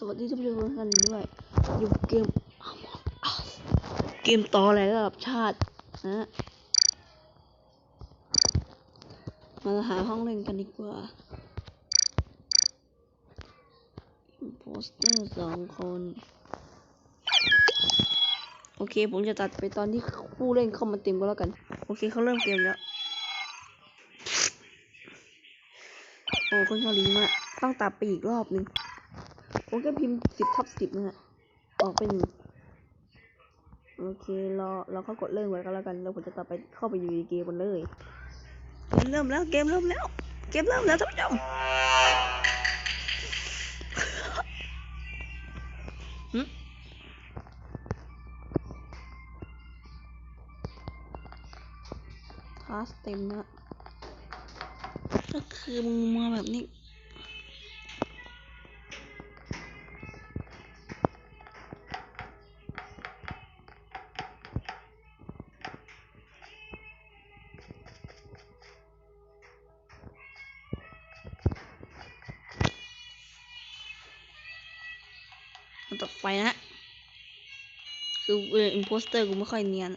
สวัสดีทุกทุกท่านด้วยอยู่เกม Among Us เกมต่ออะไรระดับชาตินะมาหาห้องเล่นกันดีกว่าโปสเตอร์สองคน โอเค ผมจะตัดไปตอนที่ผู้เล่นเข้ามาเต็มก็แล้วกัน โอเคเขาเริ่มเกมแล้ว โอ้คนเกาหลีมา ต้องตัดไปอีกรอบหนึ่ง ผมก็พิมพ์สิบทับสิบนะฮะออกไปหนึ่งโอเครอเราเข้ากดเริ่มไว้ก็แล้วกันแล้วผมจะตัดไปเข้าไปอยู่ในเกมมันเลยเกมเริ่มแล้วเกมเริ่มแล้ว เกมเริ่มแล้วท่านผู้ชมหึพาสเต็มนะก็คือมึงมาแบบนี้ันตัดไฟนะคือเอออินโพสเตอร์กูไม่ค่อยเนียน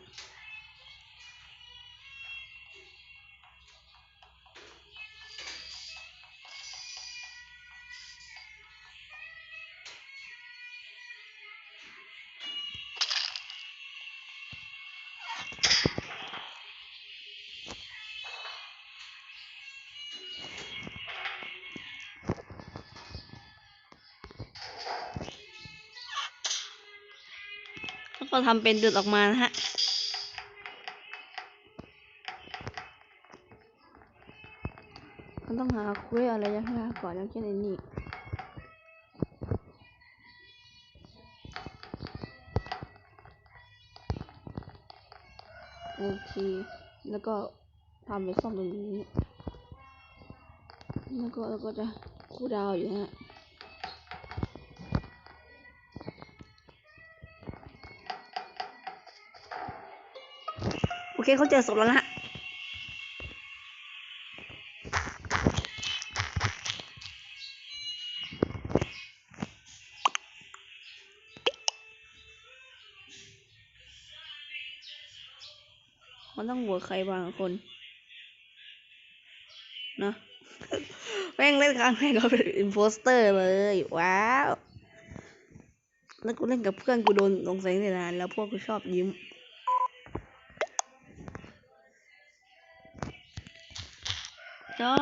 แล้วก็ทำเป็นดินออกมานะฮะมันต้องหาคุยอะไรยากๆก่อนอย่างเช่นไอ้นี่โอเค แล้วก็ทำไปซ่อมตรงนี้ แล้วก็แล้วก็จะคูลดาวอยู่นะฮะ เคเขาเจอศพแล้วนะฮะมันต้องโหวตใครบางคนเนะแม่งเล่นครั้งแรกก็เป็นอินโพสเตอร์เลย ว้าว แล้วกูเล่นกับเพื่อนกูโดนลงแสงในนานแล้วพวกกูชอบยิ้ม โจ้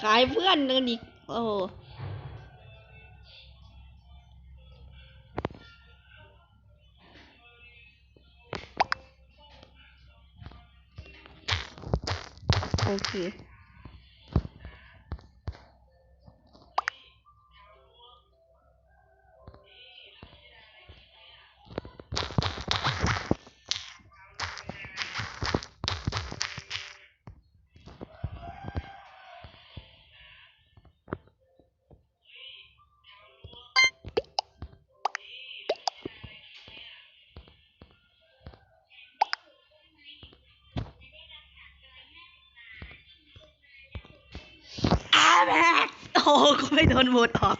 ขายเพื่อนเดินอีกโอ้ โห แม่โอ้ก็ไม่โดนโหวตออก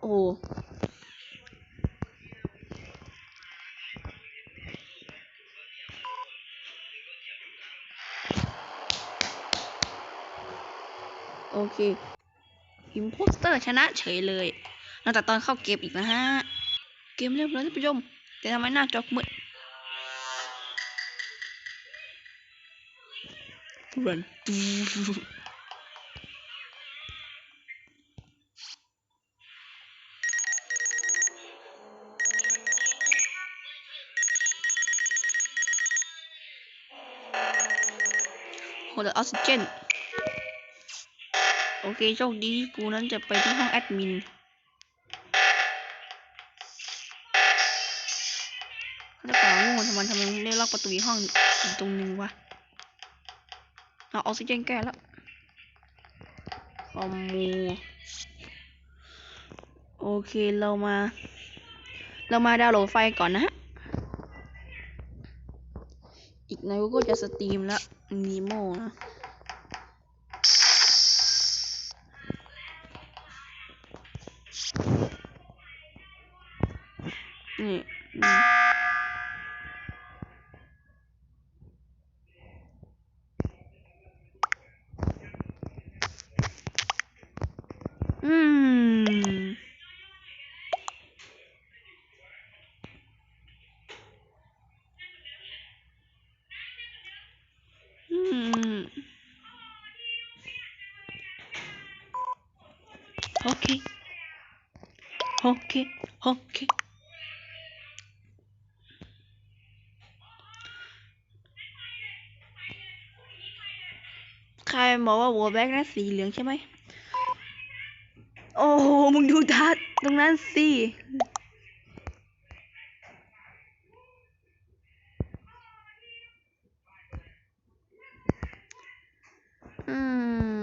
โอ้โอเค อิมโพสเตอร์ชนะเฉยเลยหลังจากตอนเข้าเกมอีกนะฮะ เกมเรียบร้อยท่านผู้ชม แต่ทำไมหน้าจอมืด รันตูโหดออกซิเจนโอเคโชคดีที่กูนั้นจะไปที่ห้องแอดมินแล้วก็งูทำไมทำไมไม่ได้ล็อกประตูอีกห้องอีกตรงนึงวะ เอาออกซิเจนแก้แล้วคอมมูโอเคเรามา เรามาดาวน์โหลดไฟก่อนนะฮะ อีกหน่อยก็จะสตรีมแล้วนีโมนะ อืม อืม โอเค โอเค โอเคใครบอกว่าวัวแบ็กนั้นสีเหลืองใช่ไหม โอ้โห มึงดูทัดตรงนั้นสิอืม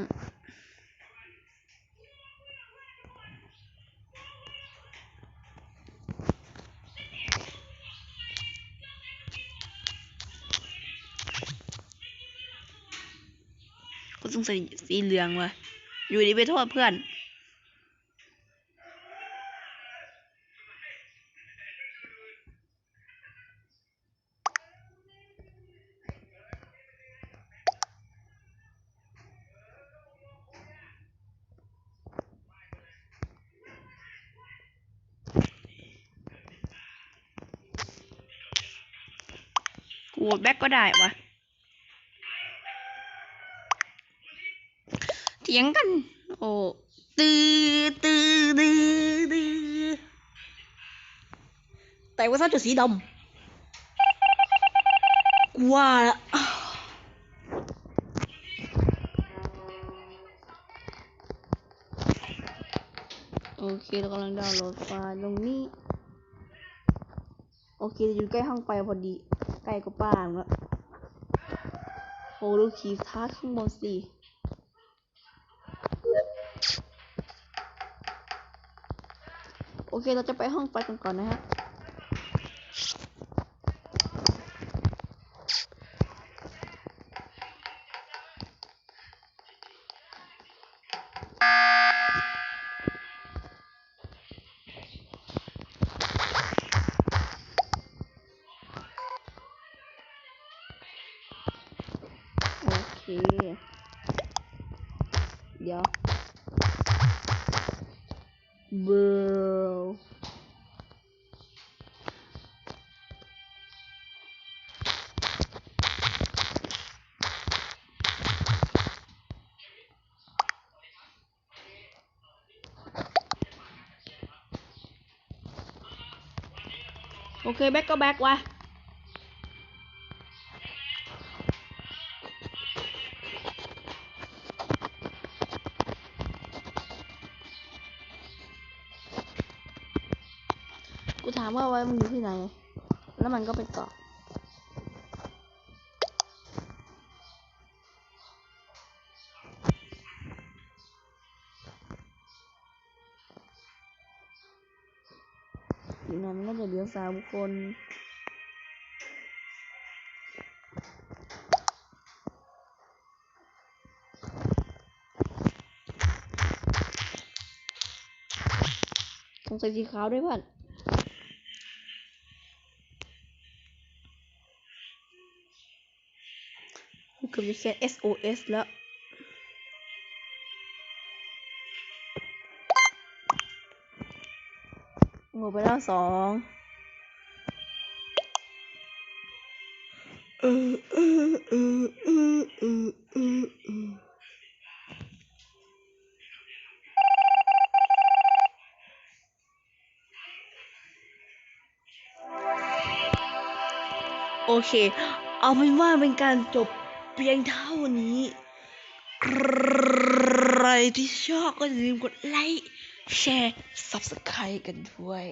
ก็ต้องใส่สีเหลืองว่ะ อยู่ดีไปโทษเพื่อน โหวตแบ็กก็ได้วะเถียงกัน โอ้ตือตือตือตือแต่ว่าซ่าจะสีดำกว่าละโอเคเรากำลังดาวน์โหลดไฟล์ตรงนี้ โอเคอยู่ใกล้ห้องไฟพอดี ใกล้กับป้านแล้วโหดูขีดท้าข้างบนสิโอเค เราจะไปห้องไฟกันก่อนนะฮะ โอเคแบ็กก็แบ็กว่ะกูถามว่าไว้มึงอยู่ที่ไหน แล้วมันก็ไปตอบอ ยู่ไหนมันก็จะเหลือสามคนสงใสัยสีขาวด้วยเพื่อนกูเกือบจะเขียน SOS แล้ว หมดไปแล้วสองเออเออเออเออเออเออเออโอเค เอาเป็นว่าเป็นการจบเพียงเท่านี้ ใครที่ชอบก็อย่าลืมกดไลค์ แชร์ subscribe กันด้วย